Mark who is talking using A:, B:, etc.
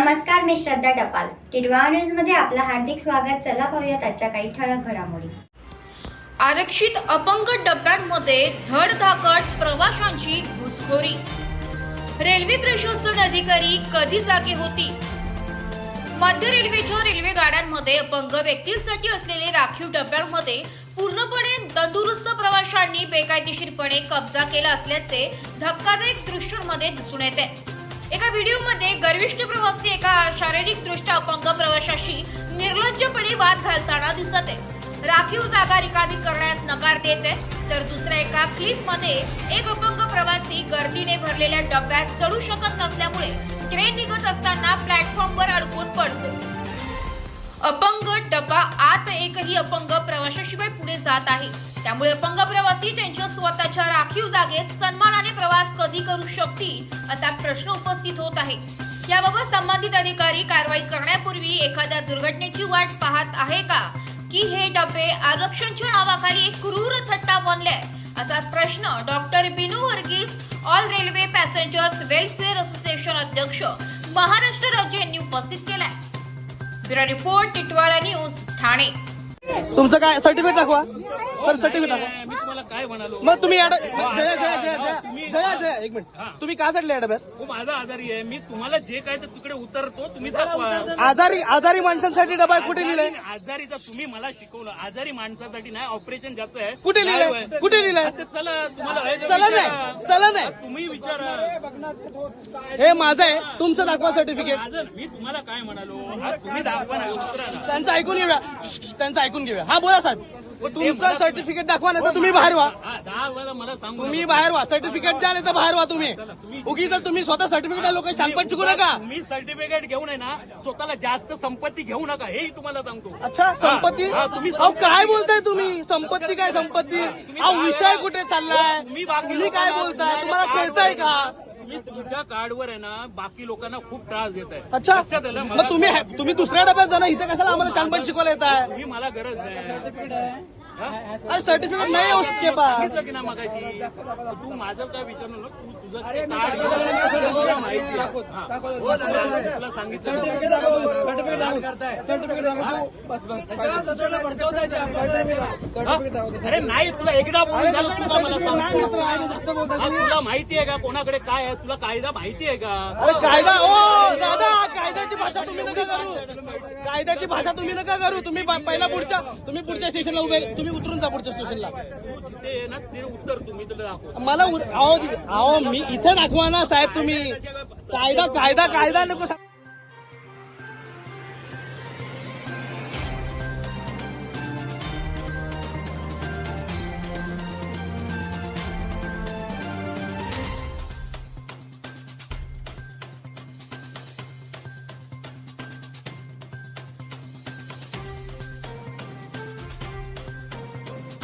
A: मी श्रद्धा टपाल. टिडवा न्यूजमध्ये आपलं हार्दिक स्वागत. चला पाहूयात आजच्या काही ठळक घडामोडी.
B: आरक्षित अपंग डब्यांमध्ये धडधाकट प्रवाशांची घुसखोरी. रेल्वे प्रशासन अधिकारी कधी जागे होती? मध्य रेल्वेच्या रेल्वे गाड्यांमध्ये अपंग व्यक्तींसाठी असलेले राखीव डब्यांमध्ये पूर्णपणे तंदुरुस्त प्रवाशांनी बेकायदेशीरपणे कब्जा केला असल्याचे धक्कादायक दृश्यांमध्ये दिसून येते. एका व्हिडिओमध्ये गर्विष्ठ प्रवासी एका शारीरिकदृष्ट्या अपंग प्रवाशाशी निर्लज्जपणे वाद घालताना दिसत आहे. राखीव जागा रिकामी करण्यास नकार देते तर दुसऱ्या एका क्लिपमध्ये एक अपंग प्रवासी गर्दीने भरलेल्या डब्यात चढू शकत नसल्यामुळे ट्रेन निघत असताना प्लॅटफॉर्मवर अडकून पडतो. अपंग डबा आत एकही अपंग प्रवाशाशिवाय पुढे जात आहे. त्यामुळे अपंग प्रवासी त्यांच्या स्वतःच्या राखीव जागेत सन्मानाने प्रवास कधी करू शकतील असा प्रश्न उपस्थित होत आहे. याबाबत संबंधित अधिकारी कारवाई करण्यापूर्वी एखाद्या दुर्घटनेची वाट पाहत आहे का? की हे डबे आरक्षणच्या नावाखाली एक क्रूर थट्टा बनले असा प्रश्न doctor Binu Varghese all railway passengers welfare association अध्यक्ष महाराष्ट्र राज्य यांनी उपस्थित केलाय. Bureau report Titwala news Thane.
C: तुमचं काय? सर्टिफिकेट दाखवा. सर सर्टिफिकेट
D: मी तुम्हाला काय म्हणालो?
C: मग तुम्ही जया जया जया जया. जया जया एक मिनिट. तुम्ही का चढले या डब्यात?
D: हो माझा आजारी आहे. मी तुम्हाला जे काय ते तिकडे उतरतो तुम्ही दाखवा
C: आजारी आजारी माणसांसाठी डबा कुठे लिहिलंय?
D: आजारी- आजारीचा तुम्ही मला शिकवलं. आजारी माणसासाठी नाही ऑपरेशन जास्त आहे
C: कुठे
D: काय
C: लिहिलंय? कुठे लिहिलंय?
D: आता चला तुम्हाला आहे
C: चला
D: विचारा.
C: नाही चला नाही.
D: तुम्ही विचारा.
C: हे माझं आहे तुमचं दाखवा सर्टिफिकेट
D: माझं मी तुम्हाला काय म्हणालो? हा तुम्ही दाखवा ना उतरा ना.
C: त्यांचं ऐकून घेऊया. त्यांचं ऐकून घेऊया. हा बोला साहेब. तुमचं सर्टिफिकेट दाखवा नाही तर तुम्ही बाहेर व्हा
D: हा दहा वेळा मला सांगू
C: तुम्ही
D: नका.
C: बाहेर व्हा सर्टिफिकेट द्या नाही तर बाहेर व्हा तुम्ही. उगी जर तुम्ही स्वतः सर्टिफिकेट लोक शांतपण शिकू नका.
D: तुम्ही सर्टिफिकेट घेऊन आहे ना स्वतःला जास्त संपत्ती घेऊ नका हेही तुम्हाला सांगतो.
C: अच्छा संपत्ती?
D: हा, तुम्ही
C: अहो काय बोलताय तुम्ही? संपत्ती काय संपत्ती? अहो विषय कुठे चाललाय?
D: तुम्ही बाकी
C: काय बोलताय? तुम्हाला कळतंय का?
D: तुमच्या कार्डवर आहे ना बाकी लोकांना खूप त्रास देत आहे.
C: अच्छा. मग तुम्ही तुम्ही दुसऱ्या डब्यात जाणं इथे कशाला आम्हाला शांतपण शिकवायला येत आहे
D: मला गरज नाही हा?
C: अरे सर्टिफिकेट नाही हो उसके पास
D: तू माझं काय विचारू नको तू तुझं ते कार्ड घेऊन तुला. हा. हो, हा? अरे नाही तुला एकदा बोलून झालं तुला मला सांगतो हा, तुला माहिती आहे का कोणाकडे काय आहे तुला कायदा माहिती आहे का
C: अरे कायदा ओ दादा कायद्याची भाषा तुम्ही नका करू कायद्याची भाषा तुम्ही नका करू तुम्ही पहिला पुढच्या तुम्ही पुढच्या स्टेशनला उभे तुम्ही उतरून जा पुढच्या स्टेशनला.
D: तुम्ही
C: मला अहो मी इथे दाखवा ना साहेब तुम्ही. कायदा कायदा कायदा नको